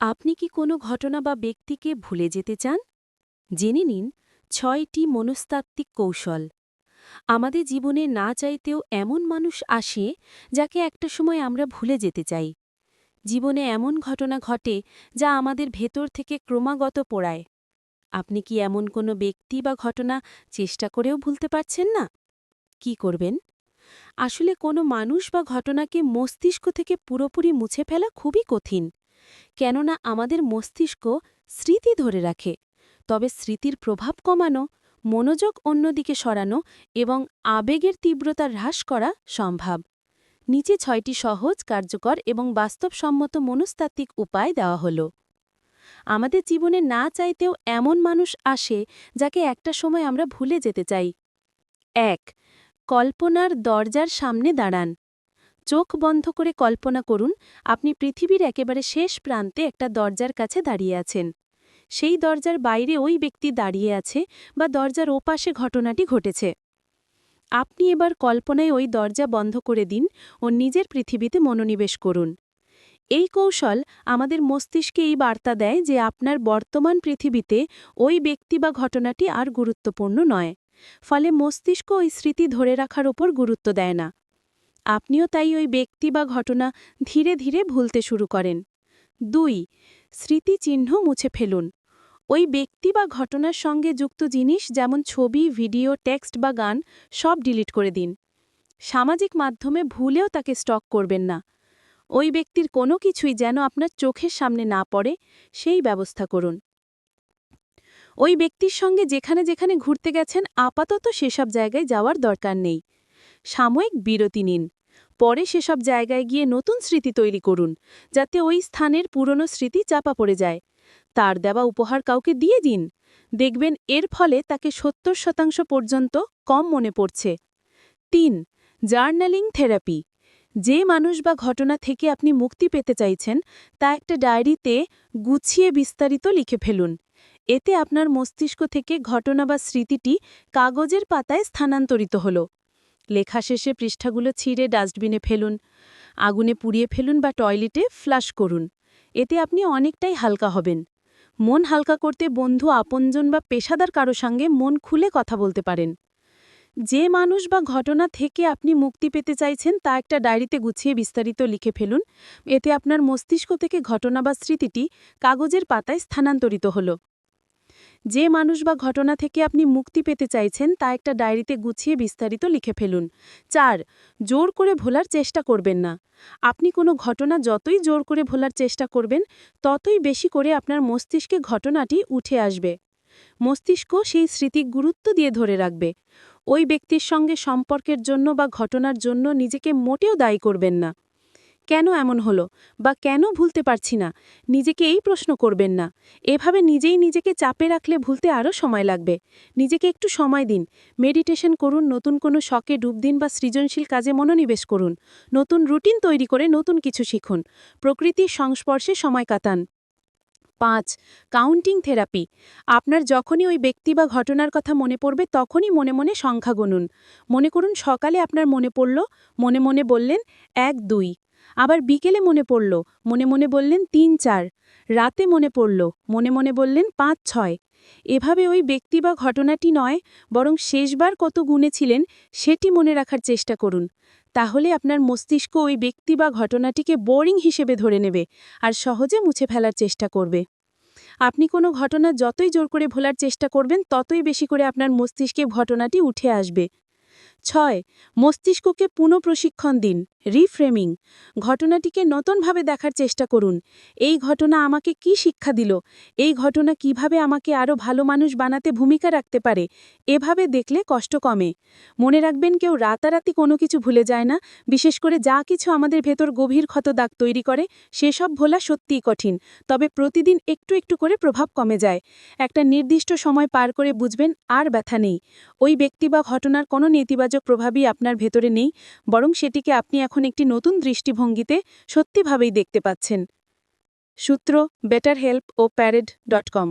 আপনি কি কোনো ঘটনা বা ব্যক্তিকে ভুলে যেতে চান? জেনে নিন, ছয়টি মনস্তাত্ত্বিক কৌশল। আমাদের জীবনে না চাইতেও এমন মানুষ আসে যাকে একটা সময় আমরা ভুলে যেতে চাই। জীবনে এমন ঘটনা ঘটে যা আমাদের ভেতর থেকে ক্রমাগত পোড়ায়। আপনি কি এমন কোনো ব্যক্তি বা ঘটনা চেষ্টা করেও ভুলতে পারছেন না? কি করবেন? আসলে কোনো মানুষ বা ঘটনাকে মস্তিষ্ক থেকে পুরোপুরি মুছে ফেলা খুবই কঠিন। কেননা আমাদের মস্তিষ্ক স্মৃতি ধরে রাখে, তবে স্মৃতির প্রভাব কমানো, মনোযোগ অন্যদিকে সরানো এবং আবেগের তীব্রতা হ্রাস করা সম্ভব। নিচে ছয়টি সহজ, কার্যকর এবং বাস্তবসম্মত মনস্তাত্ত্বিক উপায় দেওয়া হল। আমাদের জীবনে না চাইতেও এমন মানুষ আসে যাকে একটা সময় আমরা ভুলে যেতে চাই। এক, কল্পনার দরজার সামনে দাঁড়ান। চোখ বন্ধ করে কল্পনা করুন, আপনি পৃথিবীর একেবারে শেষ প্রান্তে একটা দরজার কাছে দাঁড়িয়ে আছেন। সেই দরজার বাইরে ওই ব্যক্তি দাঁড়িয়ে আছে বা দরজার ওপাশে ঘটনাটি ঘটেছে। আপনি এবার কল্পনায় ওই দরজা বন্ধ করে দিন ও নিজের পৃথিবীতে মনোনিবেশ করুন। এই কৌশল আমাদের মস্তিষ্কে এই বার্তা দেয় যে আপনার বর্তমান পৃথিবীতে ওই ব্যক্তি বা ঘটনাটি আর গুরুত্বপূর্ণ নয়। ফলে মস্তিষ্ক ওই স্মৃতি ধরে রাখার ওপর গুরুত্ব দেয় না। আপনিও তাই ওই ব্যক্তি বা ঘটনা ধীরে ধীরে ভুলতে শুরু করেন। দুই, স্মৃতিচিহ্ন মুছে ফেলুন। ওই ব্যক্তি বা ঘটনার সঙ্গে যুক্ত জিনিস যেমন ছবি, ভিডিও, টেক্সট বা গান সব ডিলিট করে দিন। সামাজিক মাধ্যমে ভুলেও তাকে স্টক করবেন না। ওই ব্যক্তির কোনো কিছুই যেন আপনার চোখের সামনে না পড়ে, সেই ব্যবস্থা করুন। ওই ব্যক্তির সঙ্গে যেখানে যেখানে ঘুরতে গেছেন, আপাতত সেসব জায়গায় যাওয়ার দরকার নেই। সাময়িক বিরতি নিন। পরে সেসব জায়গায় গিয়ে নতুন স্মৃতি তৈরি করুন, যাতে ওই স্থানের পুরনো স্মৃতি চাপা পড়ে যায়। তার দেওয়া উপহার কাউকে দিয়ে দিন। দেখবেন এর ফলে তাকে সত্তর শতাংশ পর্যন্ত কম মনে পড়ছে। তিন, জার্নালিং থেরাপি। যে মানুষ বা ঘটনা থেকে আপনি মুক্তি পেতে চাইছেন, তা একটা ডায়েরিতে গুছিয়ে বিস্তারিত লিখে ফেলুন। এতে আপনার মস্তিষ্ক থেকে ঘটনা বা স্মৃতিটি কাগজের পাতায় স্থানান্তরিত হলো। লেখা শেষে পৃষ্ঠাগুলো ছিঁড়ে ডাস্টবিনে ফেলুন, আগুনে পুড়িয়ে ফেলুন বা টয়লেটে ফ্লাশ করুন। এতে আপনি অনেকটাই হালকা হবেন। মন হালকা করতে বন্ধু, আপনজন বা পেশাদার কারও সঙ্গে মন খুলে কথা বলতে পারেন। যে মানুষ বা ঘটনা থেকে আপনি মুক্তি পেতে চাইছেন, তা একটা ডায়েরিতে গুছিয়ে বিস্তারিত লিখে ফেলুন। এতে আপনার মস্তিষ্ক থেকে ঘটনা বা স্মৃতিটি কাগজের পাতায় স্থানান্তরিত হলো। যে মানুষ বা ঘটনা থেকে আপনি মুক্তি পেতে চাইছেন, তা একটা ডায়েরিতে গুছিয়ে বিস্তারিত লিখে ফেলুন। চার, জোর করে ভোলার চেষ্টা করবেন না। আপনি কোনো ঘটনা যতই জোর করে ভোলার চেষ্টা করবেন, ততই বেশি করে আপনার মস্তিষ্কে ঘটনাটি উঠে আসবে। মস্তিষ্ক সেই স্মৃতি গুরুত্ব দিয়ে ধরে রাখবে। ওই ব্যক্তির সঙ্গে সম্পর্কের জন্য বা ঘটনার জন্য নিজেকে মোটেও দায়ী করবেন না। কেন এমন হলো বা কেন ভুলতে পারছি না? নিজেকে এই প্রশ্ন করবেন না। এভাবে নিজেই নিজেকে চাপে রাখলে ভুলতে আরও সময় লাগবে। নিজেকে একটু সময় দিন। মেডিটেশন করুন, নতুন কোনো শখে ডুব দিন বা সৃজনশীল কাজে মনোনিবেশ করুন। নতুন রুটিন তৈরি করে নতুন কিছু শিখুন। প্রকৃতির সংস্পর্শে সময় কাটান। পাঁচ, কাউন্টিং থেরাপি। আপনার যখনই ওই ব্যক্তি বা ঘটনার কথা মনে পড়বে, তখনই মনে মনে সংখ্যা গুনুন। মনে করুন সকালে আপনার মনে পড়ল, মনে মনে বললেন, এক, দুই। আবার বিকেলে মনে পড়ল, মনে মনে বললেন তিন চার। রাতে মনে পড়ল, মনে মনে বললেন পাঁচ ছয়। এভাবে ওই ব্যক্তি বা ঘটনাটি নয়, বরং শেষবার কত গুণেছিলেন সেটি মনে রাখার চেষ্টা করুন। তাহলে আপনার মস্তিষ্ক ওই ব্যক্তি বা ঘটনাটিকে বোরিং হিসেবে ধরে নেবে আর সহজে মুছে ফেলার চেষ্টা করবে। আপনি কোনো ঘটনা যতই জোর করে ভোলার চেষ্টা করবেন, ততই বেশি করে আপনার মস্তিষ্কে ঘটনাটি উঠে আসবে। ছয়, মস্তিষ্ককে পুনঃপ্রশিক্ষণ দিন রিফ্রেমিং ঘটনাটিকে নতুনভাবে দেখার চেষ্টা করুন। এই ঘটনা আমাকে কি শিক্ষা দিল? এই ঘটনা কীভাবে আমাকে আরও ভালো মানুষ বানাতে ভূমিকা রাখতে পারে? এভাবে দেখলে কষ্ট কমে। মনে রাখবেন, কেউ রাতারাতি কোনো কিছু ভুলে যায় না। বিশেষ করে যা কিছু আমাদের ভেতর গভীর ক্ষত দাগ তৈরি করে, সেসব ভোলা সত্যিই কঠিন। তবে প্রতিদিন একটু একটু করে প্রভাব কমে যায়। একটা নির্দিষ্ট সময় পার করে বুঝবেন, আর ব্যথা নেই। ওই ব্যক্তি বা ঘটনার কোনো নেতিবাচক প্রভাবই আপনার ভেতরে নেই, বরং সেটিকে আপনি এখন একটি নতুন দৃষ্টিভঙ্গিতে সত্যিভাবেই দেখতে পাচ্ছেন। সূত্র বেটার হেল্প ও প্যারেড ডট কম